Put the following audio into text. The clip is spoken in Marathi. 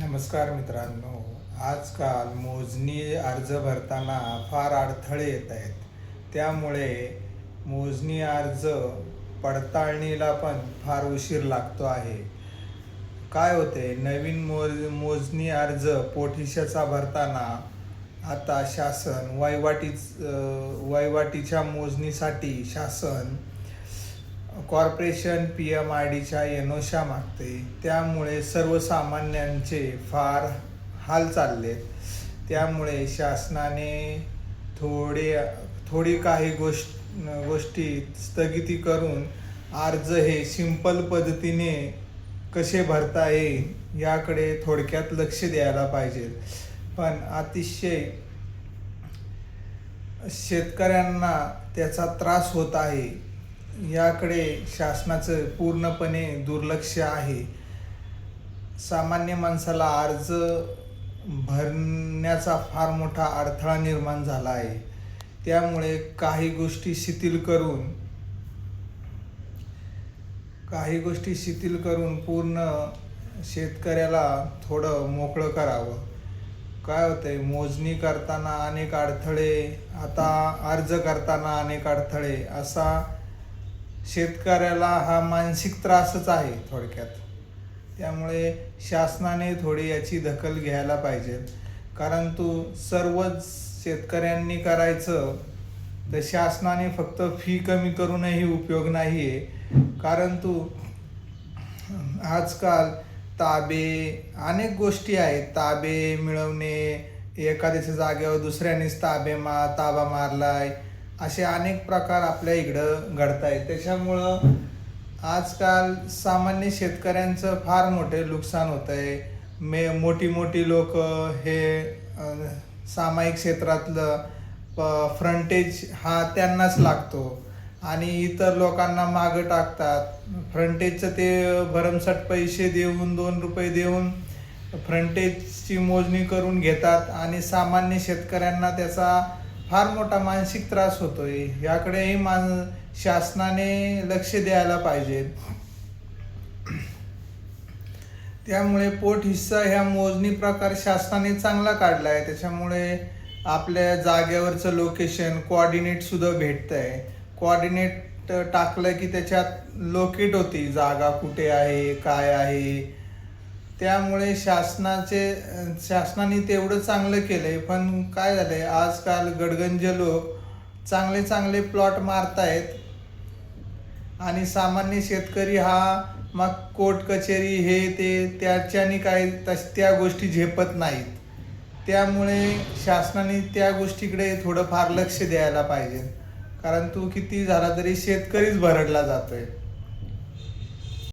नमस्कार मित्रांनो आजकाल मोजणी अर्ज भरताना फार अडथळे येत आहेत. त्यामुळे मोजणी अर्ज पडताळणीला पण फार उशीर लागतो आहे. काय होते नवीन मोज मोजणी अर्ज पोठिशाचा भरताना आता शासन वहिवाटीच वहिवाटीच्या मोजणीसाठी शासन कॉर्पोरेशन पी एम आय डीच्या एनोशा मागते. त्यामुळे सर्वसामान्यांचे फार हाल चाललेत त्यामुळे शासनाने थोडे थोडी काही गोष्ट गोष्टी स्थगिती करून अर्ज हे सिंपल पद्धतीने कसे भरता येईल याकडे थोडक्यात लक्ष द्यायला पाहिजे. पण अतिशय शेतकऱ्यांना त्याचा त्रास होत आहे. याकडे शासनाचं पूर्णपणे दुर्लक्ष आहे. सामान्य माणसाला अर्ज भरण्याचा फार मोठा अडथळा निर्माण झाला आहे. त्यामुळे काही गोष्टी शिथिल करून काही गोष्टी शिथिल करून पूर्ण शेतकऱ्याला थोडं मोकळं करावं. काय होतंय मोजणी करताना अनेक अडथळे आता अर्ज करताना अनेक अडथळे असा शेतकऱ्याला हा मानसिक त्रासच आहे थोडक्यात. त्यामुळे शासनाने थोडी याची दखल घ्यायला पाहिजे. कारण तू सर्वच शेतकऱ्यांनी करायचं तर शासनाने फक्त फी कमी करूनही उपयोग नाही आहे कारण तू आजकाल ताबे अनेक गोष्टी आहेत. ताबे मिळवणे एखाद्याच्या जागेवर दुसऱ्यानेच ताबे मा ताबा मारलाय. असे अनेक प्रकार आपल्या इकडं घडत आहेत त्याच्यामुळं आजकाल सामान्य शेतकऱ्यांचं फार मोठे नुकसान होत आहे मे मोठी मोठी लोक हे सामायिक क्षेत्रातलं प फ्रंटेज हा त्यांनाच लागतो. आणि इतर लोकांना मागं टाकतात. फ्रंटेजचं ते भरमसाठ पैसे देऊन दोन रुपये देऊन फ्रंटेजची मोजणी करून घेतात. आणि सामान्य शेतकऱ्यांना त्याचा फार मोठा मानसिक त्रास होतोय. याकडेही मान शासनाने लक्ष द्यायला पाहिजे. त्यामुळे पोट हिस्सा ह्या मोजणी प्रकार शासनाने चांगला काढला आहे त्याच्यामुळे आपल्या जागेवरचं लोकेशन कोऑर्डिनेट सुद्धा भेटतं आहे कोऑर्डिनेट टाकलं की त्याच्यात लोकेट होती. जागा कुठे आहे काय आहे? त्यामुळे शासनाचे शासनाने तेवढं चांगलं केलंय पण काय झालंय आजकाल गडगंज लोक चांगले चांगले प्लॉट मारतायत. आणि सामान्य शेतकरी हा मग कोर्ट कचेरी हे ते त्याच्याने काय तस त्या गोष्टी झेपत नाहीत. त्यामुळे शासनाने त्या गोष्टीकडे थोडंफार लक्ष द्यायला पाहिजे. कारण तू किती झाला तरी शेतकरीच भरडला जातोय.